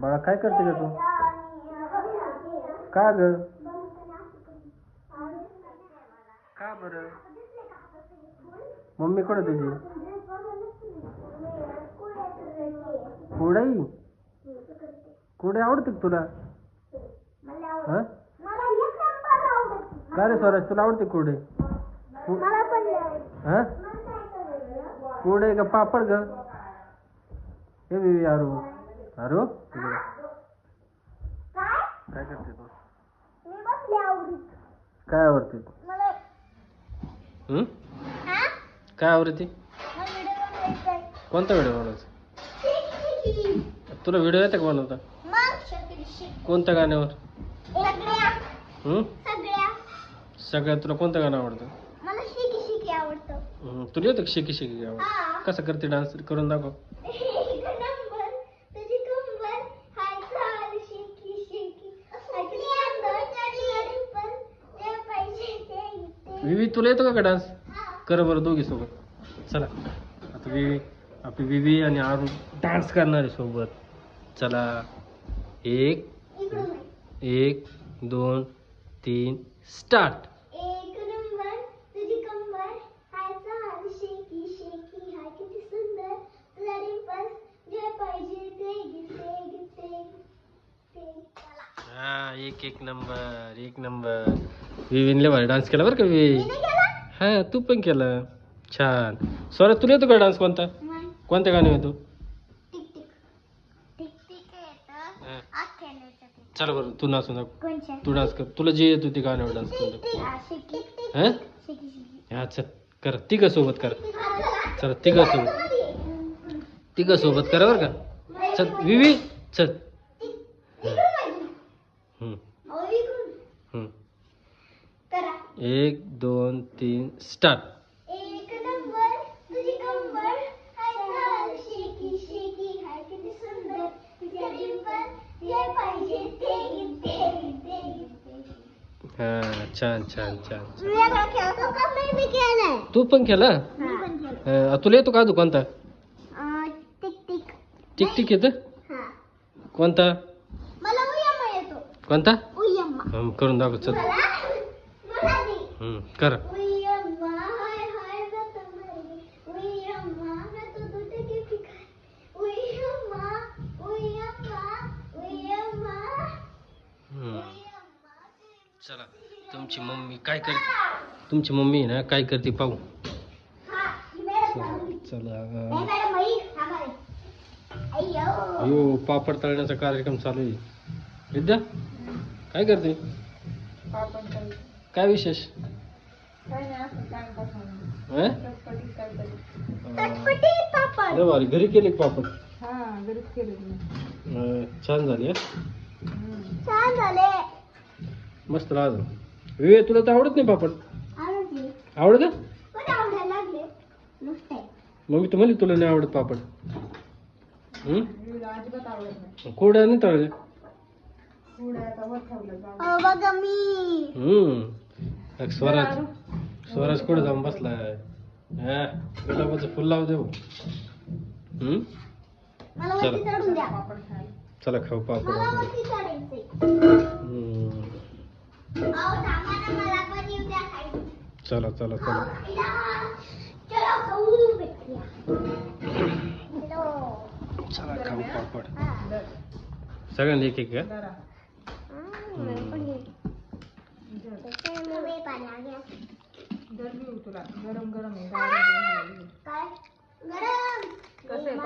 बाळा काय करते का तू? का ग? का बर? मम्मी कुठे तुझी? कुडाई? कुडे आवडते तुला? हा? का रे स्वराज तुला आवडते कुडे? कुडे का पापड ग? हे बेबी आरू. आरू इकडे. काय करते तू? काय आवडते? हम्म? काय आवडते? कोणता व्हिडिओ बनवायचा? तुला व्हिडिओ येतं का बनवता? कोणत्या गाण्यावर? हम्म? सगळ्यात तुला कोणतं गाणं आवडतं? मला शिकी शिकी आवडतं. हम्म, तुला येतं का शिकी शिकी आवडतं? हा. कसं करते डान्स? करून दाखव एक नंबर तुझी कंबर हाय चाल शेकी शेकी अगदी सुंदर चढली पण जे पाहिजे ते ते विवी तुला येतो का डान्स? कर बरं दोघी सोबत. चला. आता विवी आपली विवी आणि आरू डान्स करणार आहे सोबत. चला. एक एक दोन तीन स्टार्ट एक नंबर तुझी कंबर हाय चाल शेकी शेकी हाय किती सुंदर तुझा डिंपल जे पाहिजे ते घे ते घे ते ते चला. हा एक एक नंबर एक नंबर. विवीनले भारी डान्स केला बरं का विवी? हा तू पण केला. छान. स्वराज तुला येतो का डान्स कोणता? मग कोणत्या गाणं येतो. चल बरं तू नाचून दाखव कोणच्या? तू डान्स कर. तुला जे येतो ते गाण्यावर डान्स कर. हा, चल. कर. तिघ सोबत कर. चल तिघ सोबत तिघ सोबत करा बरं का. चल विवी. चल. हम्म. एक दोन तीन स्टार्ट एक नंबर तुझी कंबर हाय चाल शेकी शेकी हाय किती सुंदर. तुझ्या डिंपल जे पाहिजे. ते घे, ते घे, ते घे, ते घे. हा. छान छान छान तू पण केला तुला येतो का अजून कोणता? Tick tick. टिक टिक येतं? हा. कोणता? मला उयम्मा येतो. कोणता? उयम्मा हं, करून दाखव चल. मला कर. चला तुमची मम्मी काय करते तुमची मम्मी ना काय करते पाहू. चालू अयो पापड तळण्याचा कार्यक्रम चालू आहे. विद्या काय करते? काय विशेष हं? चटपटी पापड लय भारी घरी केले पापड? हा छान झाली हं? छान झाले. मस्त राहत विवे तुला तर आवडत नाही पापड. आवडत मग मी म्हणली तुला नाही आवडत पापड. हं? आवडत नाही. मी. हम्म. एक स्वराज स्वराज कुठे जाऊन बसलाय हा गुलाबाचं फुल लाव देऊ. हम्म? मला चला. चढून द्या. चला खाऊ पापड मला आपण. वरती चढायचंय. हम्म. अहो थांबा ना मला पण येऊ द्या खायला चला चला चला. खाऊ भेटूया. चलो. चला खाऊ पापड हा. सगळ्यांना एक एक का जरा हम्म, मला पण घे. जर त्याच्यामुळे पाणी आ जर घेऊ तुला. गरम गरम आहे गरम. काय? गरम! कसं आहे